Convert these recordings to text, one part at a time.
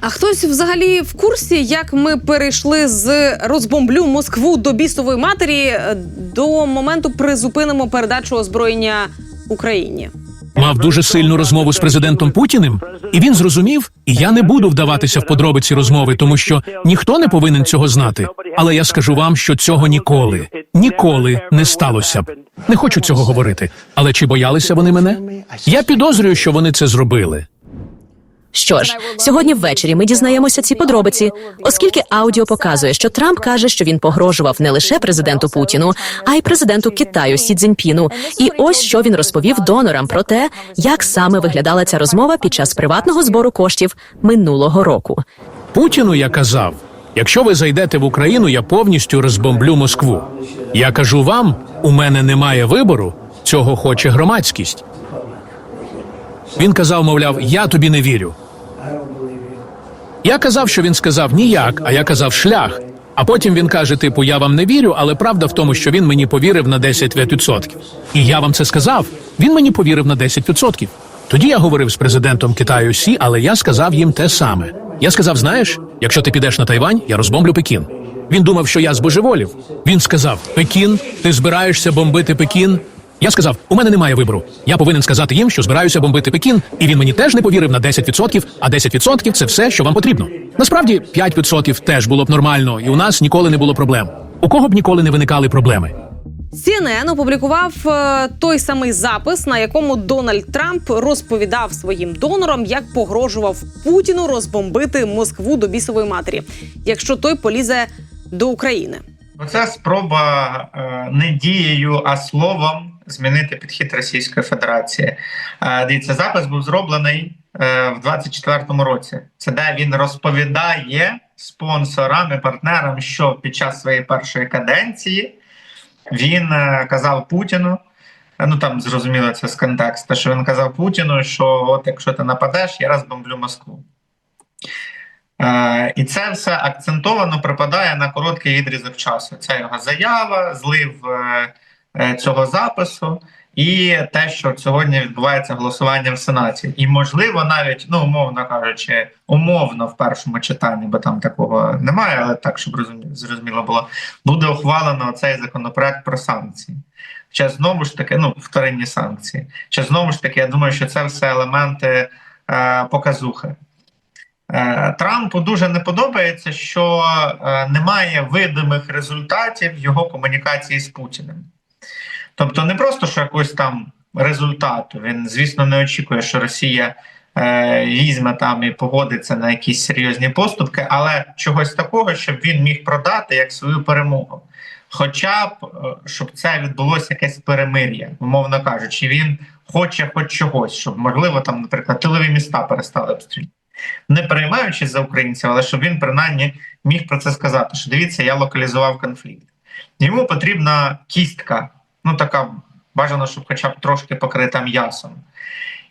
А хтось взагалі в курсі, як ми перейшли з розбомблю Москву до бісової матері до моменту призупинимо передачу озброєння Україні? Мав дуже сильну розмову з президентом Путіним, і він зрозумів, і я не буду вдаватися в подробиці розмови, тому що ніхто не повинен цього знати. Але я скажу вам, що цього ніколи, ніколи не сталося б. Не хочу цього говорити. Але чи боялися вони мене? Я підозрюю, що вони це зробили. Що ж, сьогодні ввечері ми дізнаємося ці подробиці, оскільки аудіо показує, що Трамп каже, що він погрожував не лише президенту Путіну, а й президенту Китаю Сі Цзіньпіну. І ось що він розповів донорам про те, як саме виглядала ця розмова під час приватного збору коштів минулого року. Путіну я казав: якщо ви зайдете в Україну, я повністю розбомблю Москву. Я кажу вам, у мене немає вибору, цього хоче громадськість. Він казав, мовляв, я тобі не вірю. Я казав, що він сказав ніяк, а я казав шлях. А потім він каже: типу, я вам не вірю, але правда в тому, що він мені повірив на 10%. І я вам це сказав. Він мені повірив на 10%. Тоді я говорив з президентом Китаю Сі, але я сказав їм те саме. Я сказав: знаєш, якщо ти підеш на Тайвань, я розбомблю Пекін. Він думав, що я збожеволів. Він сказав: Пекін, ти збираєшся бомбити Пекін? Я сказав, у мене немає вибору. Я повинен сказати їм, що збираюся бомбити Пекін, і він мені теж не повірив на 10%, а 10% – це все, що вам потрібно. Насправді 5% теж було б нормально, і у нас ніколи не було проблем. У кого б ніколи не виникали проблеми. CNN опублікував е, той самий запис, на якому Дональд Трамп розповідав своїм донорам, як погрожував Путіну розбомбити Москву до бісової матері, якщо той полізе до України. Оце спроба е, не дією, а словом змінити підхід Російської Федерації. Е, Дивіться, запис був зроблений е, в 24-му році. Це де він розповідає спонсорам і партнерам, що під час своєї першої каденції він е, казав Путіну. Ну там зрозуміло це з контексту, що він казав Путіну, що от якщо ти нападеш, я розбомблю Москву. Е, і це все акцентовано припадає на короткий відрізок часу. Це його заява, злив цього запису, і те, що сьогодні відбувається голосування в Сенаті. І, можливо, навіть, ну, умовно кажучи, умовно в першому читанні, бо там такого немає, але так, щоб зрозуміло було, буде ухвалено цей законопроект про санкції. Ще знову ж таки, ну, вторинні санкції. Ще знову ж таки, я думаю, що це все елементи е, показухи. Е, Трампу дуже не подобається, що е, немає видимих результатів його комунікації з Путіним. Тобто, не просто що якось там результату. Він, звісно, не очікує, що Росія е, візьме там і погодиться на якісь серйозні поступки, але чогось такого, щоб він міг продати як свою перемогу. Хоча б е, щоб це відбулося якесь перемир'я, умовно кажучи, він хоче хоч чогось, щоб можливо там, наприклад, тилові міста перестали обстрілювати не переймаючись за українців, але щоб він принаймні міг про це сказати: що дивіться, я локалізував конфлікт. Йому потрібна кістка, ну така бажано, щоб хоча б трошки покрита м'ясом.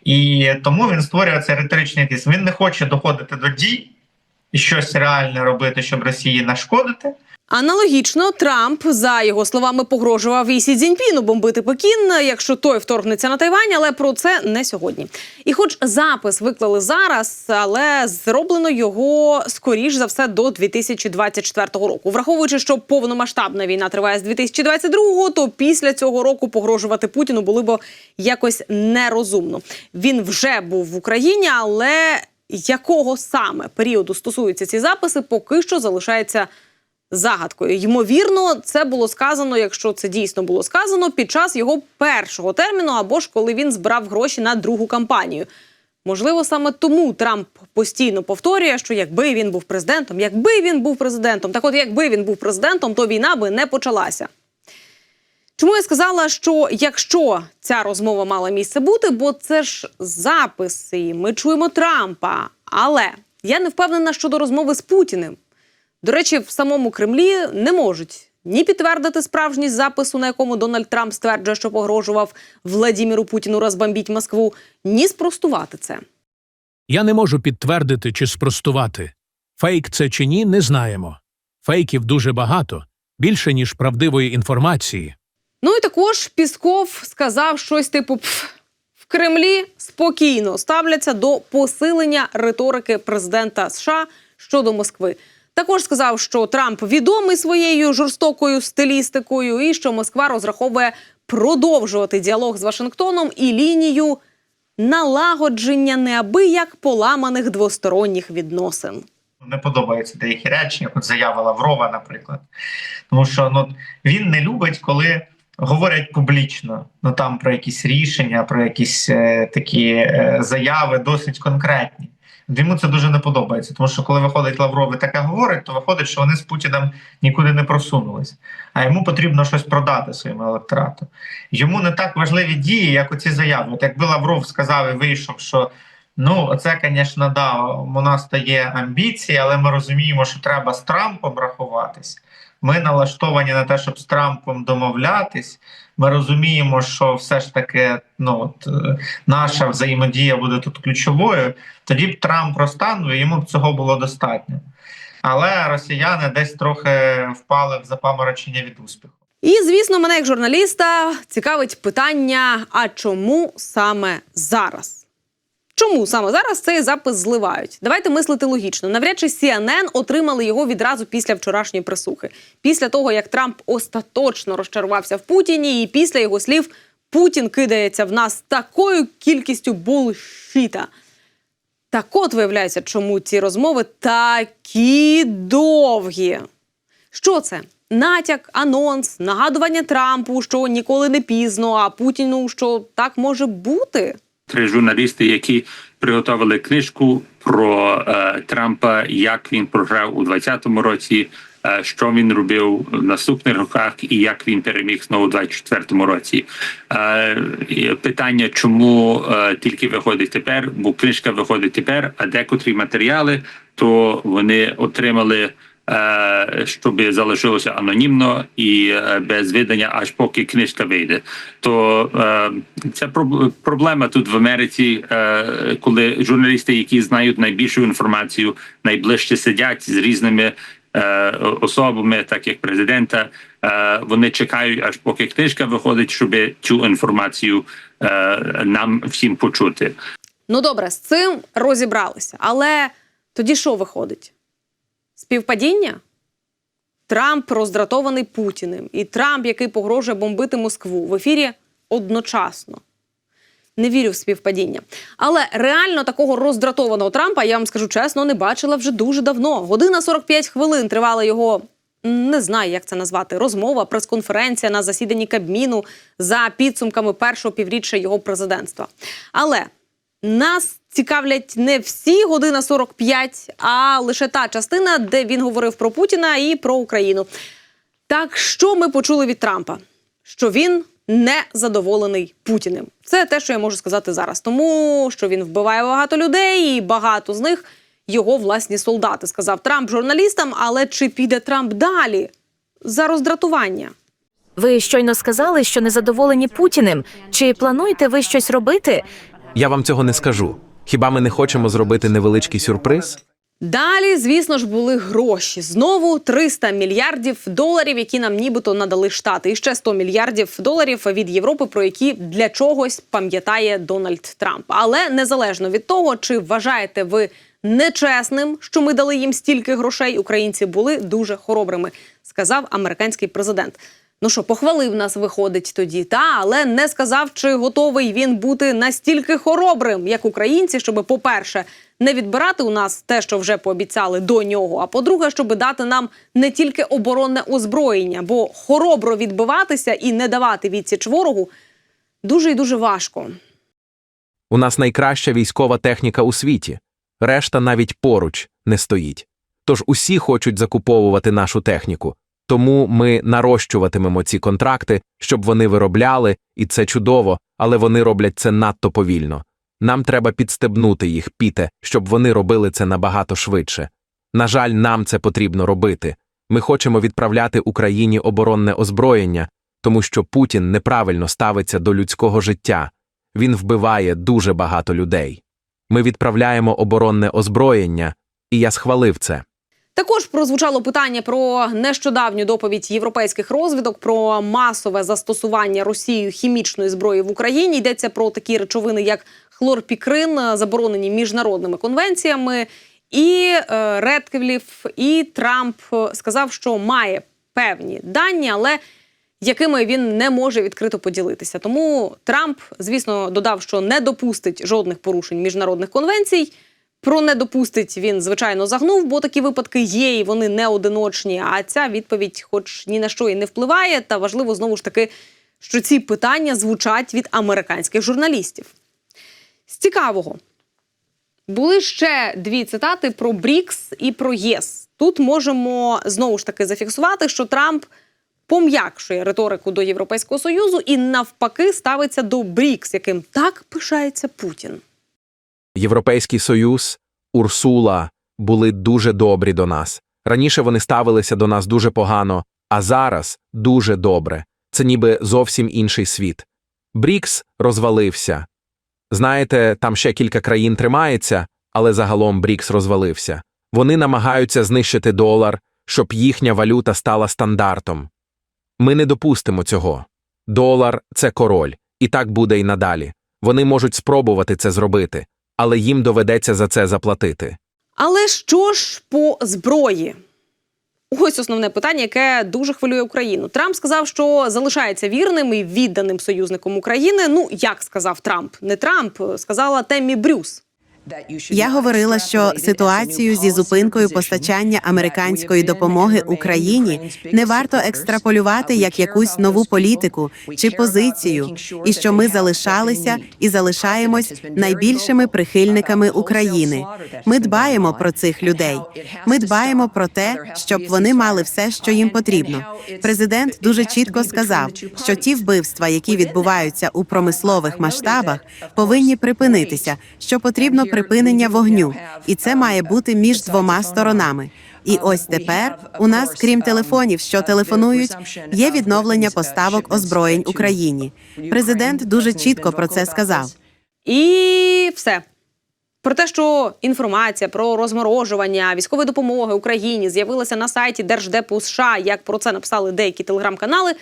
І тому він створює цей риторичний тиск. Він не хоче доходити до дій і щось реальне робити, щоб Росії нашкодити. Аналогічно, Трамп, за його словами, погрожував і Сі Цзіньпіну бомбити Пекін, якщо той вторгнеться на Тайвань, але про це не сьогодні. І, хоч запис виклали зараз, але зроблено його скоріш за все до 2024 року. Враховуючи, що повномасштабна війна триває з 2022-го, то після цього року погрожувати Путіну було б якось нерозумно. Він вже був в Україні, але якого саме періоду стосуються ці записи, поки що залишається загадкою. Ймовірно, це було сказано, якщо це дійсно було сказано, під час його першого терміну або ж коли він збирав гроші на другу кампанію. Можливо, саме тому Трамп постійно повторює, що якби він був президентом, якби він був президентом, так от якби він був президентом, то війна би не почалася. Чому я сказала, що якщо ця розмова мала місце бути, бо це ж записи, ми чуємо Трампа. Але я не впевнена щодо розмови з Путіним. До речі, в самому Кремлі не можуть ні підтвердити справжність запису, на якому Дональд Трамп стверджує, що погрожував Владіміру Путіну розбомбіть Москву, ні спростувати це. Я не можу підтвердити чи спростувати. Фейк це чи ні, не знаємо. Фейків дуже багато, більше ніж правдивої інформації. Ну і також Пісков сказав щось типу: «Пф, в Кремлі спокійно ставляться до посилення риторики президента США щодо Москви. Також сказав, що Трамп відомий своєю жорстокою стилістикою, і що Москва розраховує продовжувати діалог з Вашингтоном і лінію налагодження неабияк поламаних двосторонніх відносин. не подобаються деякі речі, як от заява Лаврова, наприклад. Тому що ну, він не любить, коли говорять публічно ну там про якісь рішення, про якісь е, такі е, заяви досить конкретні. Йому це дуже не подобається, тому що коли виходить Лавров і таке говорить, то виходить, що вони з Путіним нікуди не просунулись. А йому потрібно щось продати своєму електорату. Йому не так важливі дії, як оці заяви. От якби Лавров сказав і вийшов, що Ну, це, звісно, да, у нас то амбіції, але ми розуміємо, що треба з Трампом рахуватись. Ми налаштовані на те, щоб з Трампом домовлятись. Ми розуміємо, що все ж таки ну, от, е, наша взаємодія буде тут ключовою. Тоді б Трамп розтанув, і йому б цього було достатньо. Але росіяни десь трохи впали в запаморочення від успіху. І звісно, мене як журналіста цікавить питання: а чому саме зараз? Чому саме зараз цей запис зливають? Давайте мислити логічно. Навряд чи CNN отримали його відразу після вчорашньої присухи, після того як Трамп остаточно розчарувався в Путіні, і після його слів Путін кидається в нас такою кількістю булшіта. Так от виявляється, чому ці розмови такі довгі. Що це? Натяк, анонс, нагадування Трампу, що ніколи не пізно, а Путіну, що так може бути. Три журналісти, які приготували книжку про е, Трампа, як він програв у 2020 році, е, що він робив в наступних роках, і як він переміг знову у 2024 році. Е, питання, чому е, тільки виходить тепер, бо книжка виходить тепер, а декотрі матеріали, то вони отримали. Е, Щоб залишилося анонімно і е, без видання, аж поки книжка вийде. То це проб- проблема тут в Америці, е, коли журналісти, які знають найбільшу інформацію, найближче сидять з різними особами, так як президента. Вони чекають, аж поки книжка виходить, щоб цю інформацію нам всім почути. Ну добре, з цим розібралися. Але тоді що виходить? Співпадіння? Трамп роздратований Путіним, і Трамп, який погрожує бомбити Москву в ефірі одночасно. Не вірю в співпадіння. Але реально такого роздратованого Трампа, я вам скажу чесно, не бачила вже дуже давно. Година 45 хвилин тривала його. Не знаю, як це назвати. Розмова, прес-конференція на засіданні Кабміну за підсумками першого півріччя його президентства. Але нас цікавлять не всі година 45, а лише та частина, де він говорив про Путіна і про Україну. Так що ми почули від Трампа? Що він не задоволений Путіним. Це те, що я можу сказати зараз. Тому що він вбиває багато людей, і багато з них його власні солдати, сказав Трамп журналістам. Але чи піде Трамп далі за роздратування? Ви щойно сказали, що незадоволені Путіним. Чи плануєте ви щось робити? Я вам цього не скажу. Хіба ми не хочемо зробити невеличкий сюрприз? Далі, звісно ж, були гроші. Знову 300 мільярдів доларів, які нам нібито надали штати, і ще 100 мільярдів доларів від Європи, про які для чогось пам'ятає Дональд Трамп. Але незалежно від того, чи вважаєте ви нечесним, що ми дали їм стільки грошей, українці були дуже хоробрими, сказав американський президент. Ну що, похвалив нас, виходить тоді, та але не сказав, чи готовий він бути настільки хоробрим, як українці, щоб, по-перше, не відбирати у нас те, що вже пообіцяли до нього. А по-друге, щоб дати нам не тільки оборонне озброєння, бо хоробро відбиватися і не давати відсіч ворогу дуже і дуже важко. У нас найкраща військова техніка у світі. Решта навіть поруч не стоїть. Тож усі хочуть закуповувати нашу техніку. Тому ми нарощуватимемо ці контракти, щоб вони виробляли, і це чудово, але вони роблять це надто повільно. Нам треба підстебнути їх, піте, щоб вони робили це набагато швидше. На жаль, нам це потрібно робити. Ми хочемо відправляти Україні оборонне озброєння, тому що Путін неправильно ставиться до людського життя. Він вбиває дуже багато людей. Ми відправляємо оборонне озброєння, і я схвалив це. Також прозвучало питання про нещодавню доповідь європейських розвідок про масове застосування Росією хімічної зброї в Україні. Йдеться про такі речовини, як хлорпікрин, заборонені міжнародними конвенціями. І е, Редкліф, і Трамп сказав, що має певні дані, але якими він не може відкрито поділитися. Тому Трамп, звісно, додав, що не допустить жодних порушень міжнародних конвенцій. Про не допустить він, звичайно, загнув, бо такі випадки є, і вони не одиночні. А ця відповідь, хоч ні на що і не впливає, та важливо знову ж таки, що ці питання звучать від американських журналістів. З цікавого були ще дві цитати про БРІКС і про ЄС. Тут можемо знову ж таки зафіксувати, що Трамп пом'якшує риторику до Європейського союзу і навпаки ставиться до БРІКС, яким так пишається Путін. Європейський Союз, Урсула були дуже добрі до нас. Раніше вони ставилися до нас дуже погано, а зараз дуже добре. Це ніби зовсім інший світ. Брікс розвалився. Знаєте, там ще кілька країн тримається, але загалом Брікс розвалився. Вони намагаються знищити долар, щоб їхня валюта стала стандартом. Ми не допустимо цього. Долар це король, і так буде й надалі. Вони можуть спробувати це зробити, але їм доведеться за це заплатити. Але що ж по зброї? Ось основне питання, яке дуже хвилює Україну. Трамп сказав, що залишається вірним і відданим союзником України. Ну як сказав Трамп, не Трамп, сказала Теммі Брюс. Я говорила, що ситуацію зі зупинкою постачання американської допомоги Україні не варто екстраполювати як якусь нову політику чи позицію, і що ми залишалися і залишаємось найбільшими прихильниками України. Ми дбаємо про цих людей. Ми дбаємо про те, щоб вони мали все, що їм потрібно. Президент дуже чітко сказав, що ті вбивства, які відбуваються у промислових масштабах, повинні припинитися. Що потрібно припинення вогню, і це має бути між двома сторонами. І ось тепер у нас, крім телефонів, що телефонують, є відновлення поставок озброєнь Україні. Президент дуже чітко про це сказав. І все. Про те, що інформація про розморожування військової допомоги Україні з'явилася на сайті Держдепу США, як про це написали деякі телеграм-канали,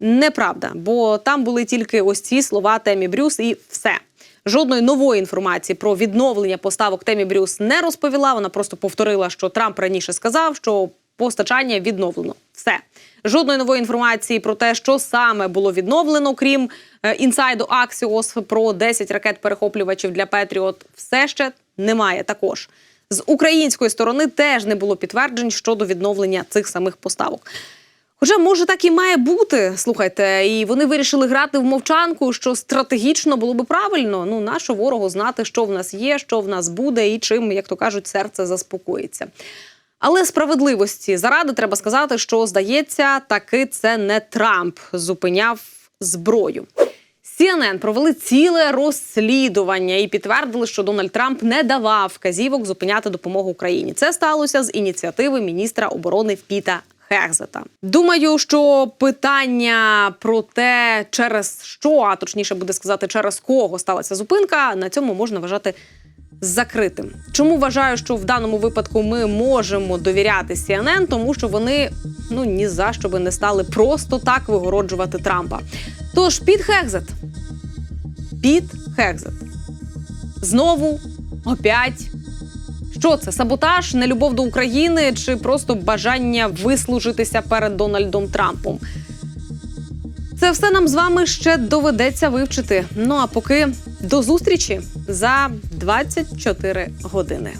неправда. Бо там були тільки ось ці слова Темі Брюс і все. Жодної нової інформації про відновлення поставок Темі Брюс не розповіла. Вона просто повторила, що Трамп раніше сказав, що постачання відновлено. Все. Жодної нової інформації про те, що саме було відновлено, крім е, інсайду Axios про 10 ракет-перехоплювачів для Петріот, все ще немає також. З української сторони теж не було підтверджень щодо відновлення цих самих поставок. Хоча, може, так і має бути. Слухайте, і вони вирішили грати в мовчанку, що стратегічно було би правильно. Ну, нашу ворогу знати, що в нас є, що в нас буде, і чим, як то кажуть, серце заспокоїться. Але справедливості заради треба сказати, що здається, таки це не Трамп зупиняв зброю. CNN провели ціле розслідування і підтвердили, що Дональд Трамп не давав вказівок зупиняти допомогу Україні. Це сталося з ініціативи міністра оборони Піта Хегзета. Думаю, що питання про те, через що, а точніше буде сказати, через кого сталася зупинка, на цьому можна вважати закритим. Чому вважаю, що в даному випадку ми можемо довіряти CNN? Тому що вони ну ні за що би не стали просто так вигороджувати Трампа. Тож Піт Хегзет. Піт Хегзет. Знову опять. Що це? Саботаж, нелюбов до України чи просто бажання вислужитися перед Дональдом Трампом? Це все нам з вами ще доведеться вивчити. Ну а поки до зустрічі за 24 години.